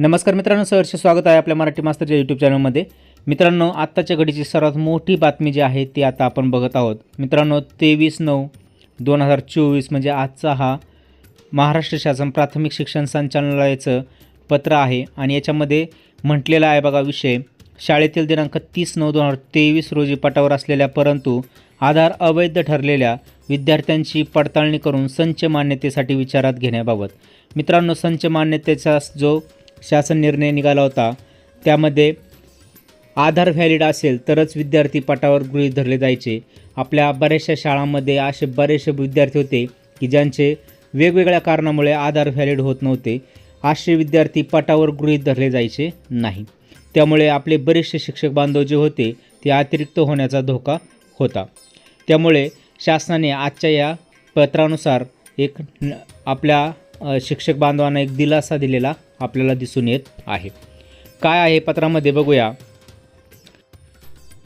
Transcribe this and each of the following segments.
नमस्कार मित्रांनो सहर्ष स्वागत आहे आपल्या मराठी मास्तरच्या यूट्यूब चॅनलमध्ये. मित्रांनो आत्ताच्या घडीची सर्वात मोठी बातमी जी आहे ती आता आपण बघत आहोत. मित्रांनो तेवीस नऊ दोन हजार चोवीस म्हणजे आजचा हा महाराष्ट्र शासन प्राथमिक शिक्षण संचालनालयाचं पत्र आहे आणि याच्यामध्ये म्हटलेला आहे बघा विषय. शाळेतील दिनांक तीस नऊ दोन हजार तेवीस रोजी पटावर असलेल्या परंतु आधार अवैध ठरलेल्या विद्यार्थ्यांची पडताळणी करून संच मान्यतेसाठी विचारात घेण्याबाबत. मित्रांनो संच मान्यतेचा जो शासन निर्णय निघाला होता. त्यामध्ये आधार व्हॅलिड असेल तरच विद्यार्थी पटावर गृहीत धरले जायचे. आपल्या बऱ्याचशा शाळांमध्ये असे बरेचसे विद्यार्थी होते की ज्यांचे वेगवेगळ्या कारणामुळे आधार व्हॅलिड होत नव्हते. असे विद्यार्थी पटावर गृहीत धरले जायचे नाही. त्यामुळे आपले बरेचसे शिक्षक बांधव जे होते ते अतिरिक्त होण्याचा धोका होता. त्यामुळे शासनाने आजच्या या पत्रानुसार एक आपल्या शिक्षक बांधवांना एक दिलासा दिलेला आपल्याला दिसून येत आहे. काय आहे पत्रामध्ये बघूया.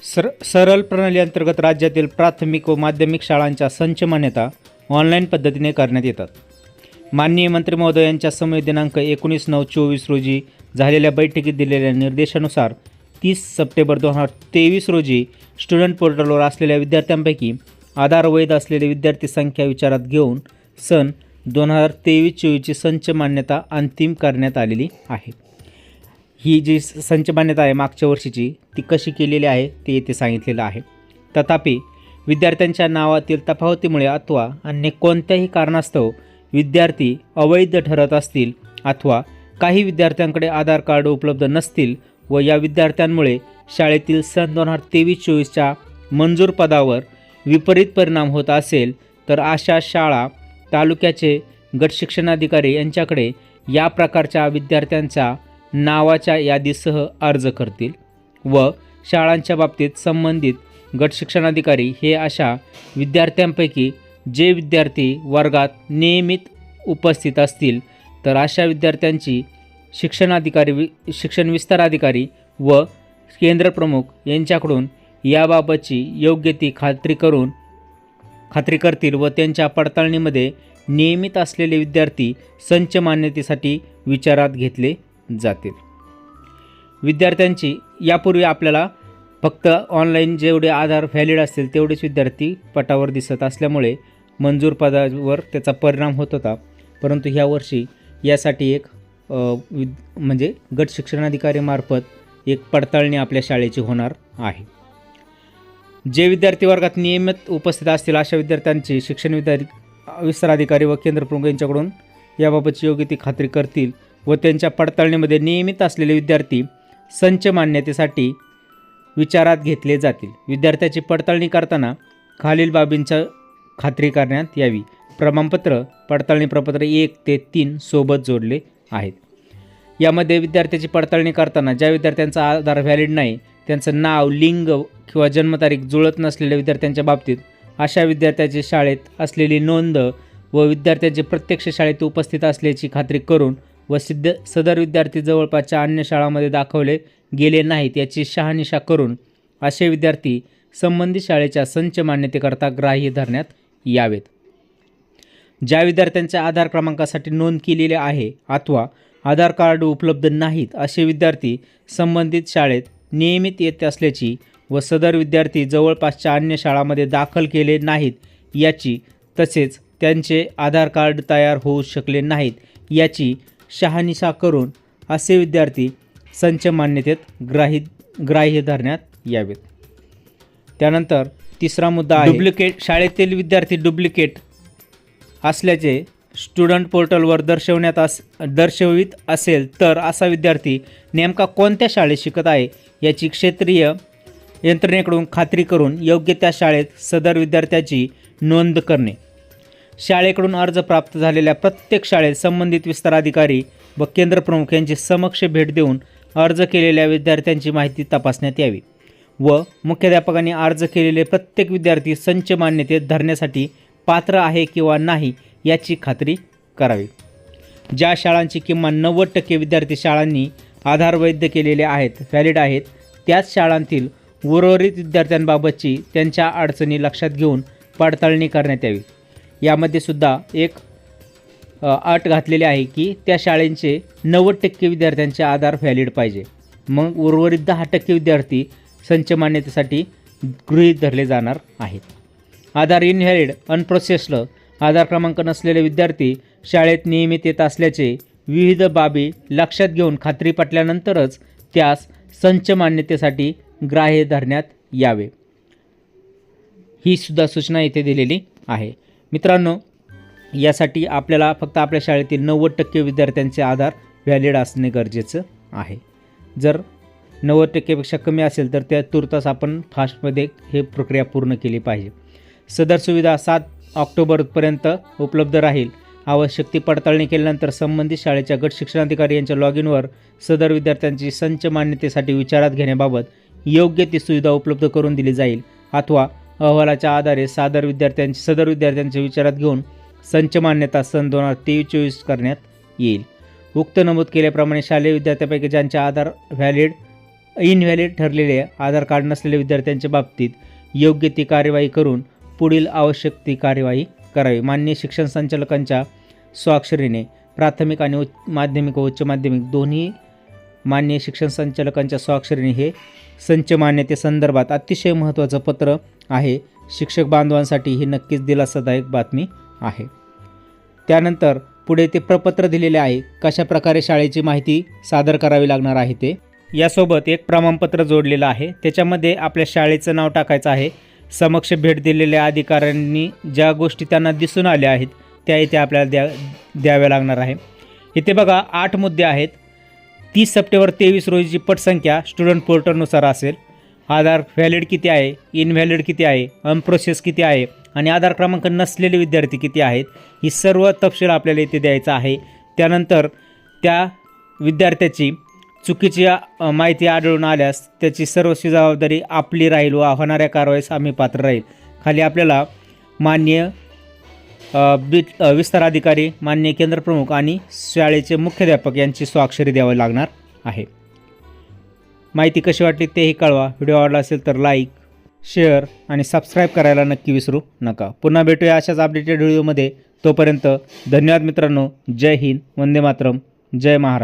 सर सरल प्रणाली अंतर्गत राज्यातील प्राथमिक व माध्यमिक शाळांच्या संच मान्यता ऑनलाईन पद्धतीने करण्यात येतात. माननीय मंत्री महोदय यांच्या समय दिनांक एकोणीस नऊ चोवीस रोजी झालेल्या बैठकीत दिलेल्या निर्देशानुसार तीस सप्टेंबर दोन हजार तेवीस रोजी स्टुडंट पोर्टलवर असलेल्या विद्यार्थ्यांपैकी आधार वैध असलेली विद्यार्थी संख्या विचारात घेऊन सन दोन हजार तेवीस चोवीसची संच मान्यता अंतिम करण्यात आलेली आहे. ही जी स- संच मान्यता आहे मागच्या वर्षीची ती कशी केलेली आहे ते येथे सांगितलेलं आहे. तथापि विद्यार्थ्यांच्या नावातील तफावतीमुळे अथवा अन्य कोणत्याही कारणास्तव विद्यार्थी अवैध ठरत असतील अथवा काही विद्यार्थ्यांकडे आधार कार्ड उपलब्ध नसतील व या विद्यार्थ्यांमुळे शाळेतील सन दोन हजार तेवीस चोवीसच्या मंजूर पदावर विपरीत परिणाम होत असेल तर अशा शाळा तालुक्याचे गट शिक्षणाधिकारी यांच्याकडे या प्रकारच्या विद्यार्थ्यांच्या नावाच्या यादीसह अर्ज करतील व शाळांच्या बाबतीत संबंधित गट शिक्षणाधिकारी हे अशा विद्यार्थ्यांपैकी जे विद्यार्थी वर्गात नियमित उपस्थित असतील तर अशा विद्यार्थ्यांची शिक्षणाधिकारी वि शिक्षण विस्तार अधिकारी व केंद्रप्रमुख यांच्याकडून याबाबतची योग्य ती खात्री करून खात्री करतील व त्यांच्या पडताळणीमध्ये नियमित असलेले विद्यार्थी संच मान्यतेसाठी विचारात घेतले जातील विद्यार्थ्यांची यापूर्वी आपल्याला फक्त ऑनलाईन जेवढे आधार व्हॅलिड असतील तेवढेच विद्यार्थी पटावर दिसत असल्यामुळे मंजूर पदावर त्याचा परिणाम होत होता. परंतु ह्या वर्षी यासाठी एक विद म्हणजे गट शिक्षणाधिकारीमार्फत एक पडताळणी आपल्या शाळेची होणार आहे. जे विद्यार्थी वर्गात नियमित उपस्थित असतील अशा विद्यार्थ्यांची शिक्षण विद्यार्थी विस्ताराधिकारी व व केंद्रप्रमुख यांच्याकडून याबाबतची योग्य ती खात्री करतील व त्यांच्या पडताळणीमध्ये नियमित असलेले विद्यार्थी संच मान्यतेसाठी विचारात घेतले जातील. विद्यार्थ्याची पडताळणी करताना खालील बाबींच्या खात्री करण्यात यावी. प्रमाणपत्र पडताळणी प्रपत्र एक ते तीन सोबत जोडले आहेत. यामध्ये विद्यार्थ्याची पडताळणी करताना ज्या विद्यार्थ्यांचा आधार व्हॅलिड नाही त्यांचं नाव लिंग किंवा जन्मतारीख जुळत नसलेल्या विद्यार्थ्यांच्या बाबतीत अशा विद्यार्थ्याची शाळेत असलेली नोंद व विद्यार्थ्याचे प्रत्यक्ष शाळेत उपस्थित असल्याची खात्री करून व सिद्ध सदर विद्यार्थी जवळपासच्या अन्य शाळांमध्ये दाखवले गेले नाहीत याची शहानिशा करून असे विद्यार्थी संबंधित शाळेच्या संच मान्यतेकरता ग्राह्य धरण्यात यावेत. ज्या विद्यार्थ्यांच्या आधार क्रमांकासाठी नोंद केलेली आहे अथवा आधार कार्ड उपलब्ध नाहीत असे विद्यार्थी संबंधित शाळेत नियमित येत असल्याची व सदर विद्यार्थी जवळपासच्या अन्य शाळांमध्ये दाखल केले नाहीत याची तसेच त्यांचे आधार कार्ड तयार होऊ शकले नाहीत याची शहानिशा करून असे विद्यार्थी संच मान्यतेत ग्राही ग्राह्य धरण्यात यावेत. त्यानंतर तिसरा मुद्दा आहे डुप्लिकेट शाळेतील विद्यार्थी डुप्लिकेट असल्याचे स्टुडंट पोर्टलवर दर्शवण्यात अस दर्शवित असेल तर असा विद्यार्थी नेमका कोणत्या शाळेत शिकत आहे याची क्षेत्रीय यंत्रणेकडून खात्री करून योग्य त्या शाळेत सदर विद्यार्थ्याची नोंद करणे. शाळेकडून अर्ज प्राप्त झालेल्या प्रत्येक शाळेत संबंधित विस्ताराधिकारी व केंद्रप्रमुख यांची समक्ष भेट देऊन अर्ज केलेल्या विद्यार्थ्यांची माहिती तपासण्यात यावी व मुख्याध्यापकांनी अर्ज केलेले प्रत्येक विद्यार्थी संच मान्यतेत धरण्यासाठी पात्र आहे किंवा नाही याची खात्री करावी. ज्या शाळांची किमान नव्वद टक्के विद्यार्थी शाळांनी आधार वैध केलेले आहेत व्हॅलिड आहेत त्याच शाळांतील उर्वरित विद्यार्थ्यांबाबतची त्यांच्या अडचणी लक्षात घेऊन पडताळणी करण्यात यावी. यामध्ये सुद्धा एक अट घातलेली आहे की त्या शाळेंचे नव्वद टक्के विद्यार्थ्यांचे आधार व्हॅलिड पाहिजे. मग उर्वरित दहा टक्के विद्यार्थी संच मान्यतेसाठी गृहीत धरले जाणार आहेत. आधार इनव्हॅलिड अनप्रोसेस्ड आधार क्रमांक नसलेले विद्यार्थी शाळेत नियमित येत असल्याचे विविध बाबी लक्षात घेऊन खात्री पटल्यानंतरच त्यास संच मान्यतेसाठी ग्राह्य धरण्यात यावे. ही सुद्धा सूचना इथे दिलेली आहे. मित्रांनो यासाठी आपल्याला फक्त आपल्या शाळेतील नव्वद टक्के विद्यार्थ्यांचे आधार व्हॅलिड असणे गरजेचं आहे. जर नव्वद टक्केपेक्षा कमी असेल तर त्या तुर्तास आपण फास्टमध्ये हे प्रक्रिया पूर्ण केली पाहिजे. सदर सुविधा सात ऑक्टोबरपर्यंत उपलब्ध राहील. आवश्यक ती पडताळणी केल्यानंतर संबंधित शाळेच्या गट शिक्षणाधिकारी यांच्या लॉग इनवर सदर विद्यार्थ्यांची संच मान्यतेसाठी विचारात घेण्याबाबत योग्य ती सुविधा उपलब्ध करून दिली जाईल. अथवा अहवालाच्या आधारे सादर विद्यार्थ्यांची सदर विद्यार्थ्यांचे विचारात घेऊन संच मान्यता सन दोन हजार तेवीस चोवीस करण्यात येईल. उक्त नमूद केल्याप्रमाणे शालेय विद्यार्थ्यांपैकी ज्यांचे आधार व्हॅलिड इनव्हॅलिड ठरलेले आधार कार्ड नसलेल्या विद्यार्थ्यांच्या बाबतीत योग्य ती कार्यवाही करून पुढील आवश्यक ती कार्यवाही करावी. मान्य शिक्षण संचालकांच्या स्वाक्षरीने प्राथमिक आणि उच्च माध्यमिक व उच्च माध्यमिक दोन्ही मान्य शिक्षण संचालकांच्या स्वाक्षरीने हे संच मान्यतेसंदर्भात अतिशय महत्त्वाचं पत्र आहे. शिक्षक बांधवांसाठी ही नक्कीच दिलासादायक बातमी आहे. त्यानंतर पुढे ते प्रपत्र दिलेले आहे. कशा प्रकारे शाळेची माहिती सादर करावी लागणार आहे ते? यासोबत एक प्रमाणपत्र जोडलेलं आहे. त्याच्यामध्ये आपल्या शाळेचं नाव टाकायचं आहे. समक्ष भेट दिलेल्या अधिकाऱ्यांनी ज्या गोष्टी त्यांना दिसून आल्या आहेत त्या इथे आपल्याला द्या द्याव्या लागणार आहे. इथे बघा आठ मुद्दे आहेत. तीस सप्टेंबर तेवीस रोजीची पटसंख्या स्टुडंट पोर्टलनुसार असेल. आधार व्हॅलिड किती आहे? इनव्हॅलिड किती आहे? अनप्रोसेस किती आहे? आणि आधार क्रमांक नसलेले विद्यार्थी किती आहेत? ही सर्व तपशील आपल्याला इथे द्यायचा आहे. त्यानंतर त्या विद्यार्थ्याची चुकीची माहिती आढळून आल्यास त्याची सर्वस्वी जबाबदारी आपली राहील व होणाऱ्या कारवाईस आम्ही पात्र राहील. खाली आपल्याला मान्य बीट विस्तार अधिकारी मान्य केंद्रप्रमुख आणि शाळेचे मुख्याध्यापक यांची स्वाक्षरी द्यावी लागणार आहे. माहिती कशी वाटली तेही कळवा. व्हिडिओ आवडला असेल तर लाईक शेअर आणि सबस्क्राईब करायला नक्की विसरू नका. पुन्हा भेटूया अशाच अपडेटेड व्हिडिओमध्ये. तोपर्यंत धन्यवाद मित्रांनो. जय हिंद. वंदे मातरम. जय महाराष्ट्र.